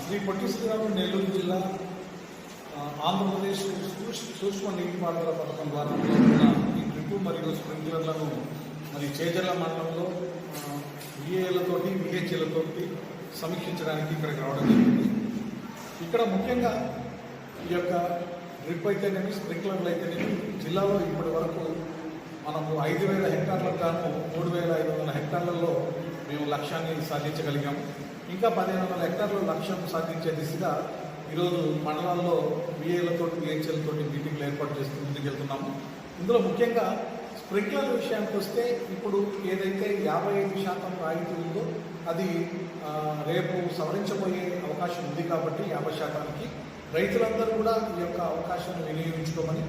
శ్రీ పొట్టి శ్రీరాములు నెల్లూరు జిల్లా ఆంధ్రప్రదేశ్ సూక్ష్మ నీటిపారుదల పథకం ద్వారా ఈ డ్రిప్ మరియు స్ప్రింక్లర్లను మరి చేజర్ల మండలంలో విఏలతోటి విహెచ్ఏలతోటి సమీక్షించడానికి ఇక్కడికి రావడం జరిగింది. ఇక్కడ ముఖ్యంగా ఈ యొక్క డ్రిప్ అయితేనేమి స్ప్రింక్లర్లు అయితేనేమి జిల్లాలో ఇప్పటి వరకు మనము ఐదు వేల హెక్టార్లకు గాను మూడు వేల ఐదు వందల హెక్టార్లలో మేము లక్ష్యాన్ని సాధించగలిగాము ఇంకా పదిహేను వందల హెక్టార్లు లక్ష్యం సాధించే దిశగా ఈరోజు మండలాల్లో విఏలతో విహెచ్ఎల్తో మీటింగ్లు ఏర్పాటు చేస్తూ ముందుకెళ్తున్నాము ఇందులో ముఖ్యంగా స్ప్రింక్లర్ విషయానికి వస్తే ఇప్పుడు ఏదైతే యాభై ఐదు శాతం రాయితీ ఉందో అది రేపు సవరించబోయే అవకాశం ఉంది కాబట్టి యాభై శాతానికి. రైతులందరూ కూడా ఈ యొక్క అవకాశాన్ని వినియోగించుకోమని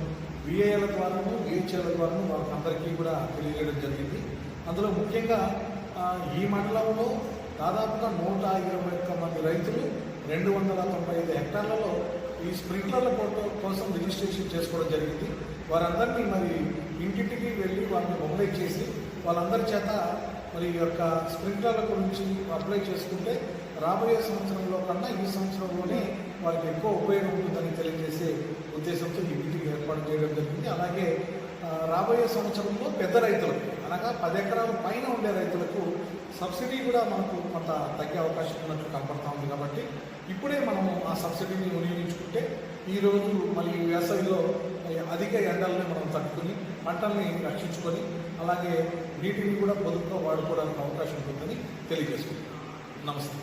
విఏల ద్వారాను విహెచ్ఎల్ ద్వారాను వాళ్ళందరికీ అందరికీ కూడా తెలియజేయడం జరిగింది. అందులో ముఖ్యంగా ఈ మండలంలో దాదాపుగా నూట ఇరవై ఒక్క మంది రైతులు రెండు వందల తొంభై ఐదు హెక్టార్లలో ఈ స్ప్రింక్లర్ల కోసం రిజిస్ట్రేషన్ చేసుకోవడం జరిగింది. వారందరినీ మరి ఇంటింటికి వెళ్ళి వాళ్ళని మొబైల్ చేసి వాళ్ళందరి చేత మరి ఈ యొక్క స్ప్రింక్లర్ల గురించి అప్లై చేసుకుంటే రాబోయే సంవత్సరంలో కన్నా ఈ సంవత్సరంలోనే వారికి ఎక్కువ ఉపయోగం ఉంటుందని తెలియజేసే ఉద్దేశంతో ఈ మీటింగ్ ఏర్పాటు చేయడం జరిగింది. అలాగే రాబోయే సంవత్సరంలో పెద్ద రైతులకు అనగా పది ఎకరాల పైన ఉండే రైతులకు సబ్సిడీ కూడా మనకు కొంత తగ్గే అవకాశం ఉన్నట్టు కనపడతా ఉంది కాబట్టి ఇప్పుడే మనము ఆ సబ్సిడీని వినియోగించుకుంటే ఈరోజు మళ్ళీ వేసవిలో అధిక ఎండల్ని మనం తట్టుకుని పంటల్ని రక్షించుకొని అలాగే నీటిని కూడా పొదుపుగా వాడుకోవడానికి అవకాశం ఉంటుందని తెలియజేసుకుంటున్నాం. నమస్తే.